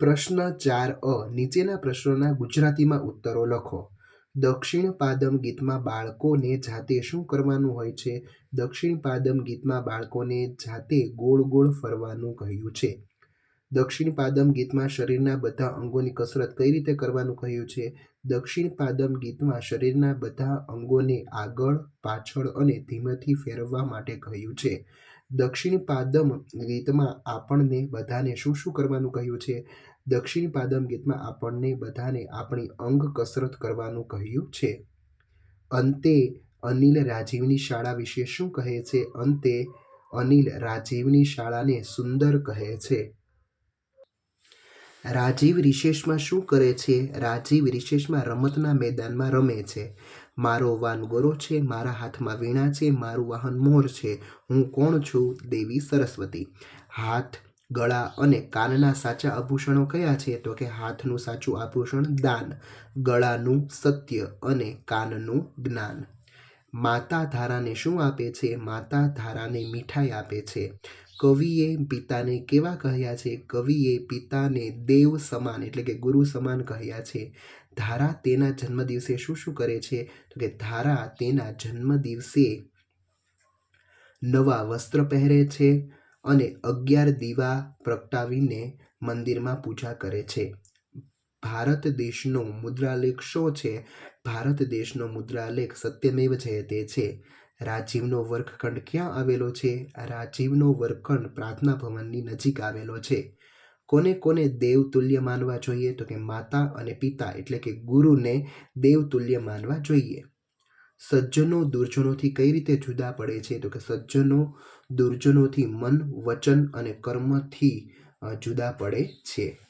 પ્રશ્ન ચાર અ. નીચેના પ્રશ્નોના ગુજરાતીમાં ઉત્તરો લખો. દક્ષિણ પાદમ ગીતમાં બાળકોને જાતે શું કરવાનું હોય છે? દક્ષિણ પાદમ ગીતમાં બાળકોને જાતે ગોળ ગોળ ફરવાનું કહ્યું છે. દક્ષિણ પાદમ ગીતમાં શરીરના બધા અંગોની કસરત કઈ રીતે કરવાનું કહ્યું છે? દક્ષિણ પાદમ ગીતમાં શરીરના બધા અંગોને આગળ, પાછળ અને ધીમેથી ફેરવવા માટે કહ્યું છે. દક્ષિણ પાદમ ગીતમાં આપણને બધાને શું શું કરવાનું કહ્યું છે? દક્ષિણ પાદમ ગીતમાં આપણને બધાને આપણી અંગ કસરત કરવાનું કહ્યું છે. અંતે અનિલ રાજીવની શાળા વિશે શું કહે છે? અંતે અનિલ રાજીવની શાળાને સુંદર કહે છે. રાજીવ રિશેષમાં શું કરે છે? રાજીવ રિશેષમાં રમતના મેદાનમાં રમે છે. મારો વાન ગોરો છે, મારા હાથમાં વીણા છે, મારું વાહન મોર છે. હું કોણ છું? દેવી સરસ્વતી. હાથ, ગળા અને કાનના સાચા આભૂષણો કયા છે? તો કે હાથનું સાચું આભૂષણ દાન, ગળાનું સત્ય અને કાનનું જ્ઞાન. માતા ધારાને શું આપે છે? માતા ધારાને મીઠાઈ આપે છે. કવિએ પિતાને કેવા કહ્યા છે? કવિએ પિતાને દેવ સમાન એટલે કે ગુરુ સમાન કહ્યા છે. ધારા તેના જન્મદિવસે શું શું કરે છે? તો કે ધારા તેના જન્મદિવસે નવા વસ્ત્ર પહેરે છે અને અગિયાર દીવા પ્રગટાવીને મંદિરમાં પૂજા કરે છે. ભારત દેશનો મુદ્રાલેખ શું છે? ભારત દેશનો મુદ્રાલેખ સત્યમેવ જયતે છે. રાજીવનો વર્ગખંડ ક્યાં આવેલો છે? રાજીવનો વર્ગખંડ પ્રાર્થના ભવનની નજીક આવેલો છે. કોને કોને દેવતુલ્ય માનવા જોઈએ? તો કે માતા અને પિતા એટલે કે ગુરુને દેવતુલ્ય માનવા જોઈએ. સજ્જનો દુર્જનોથી કઈ રીતે જુદા પડે છે? તો કે સજ્જનો દુર્જનોથી મન, વચન અને કર્મથી જુદા પડે છે.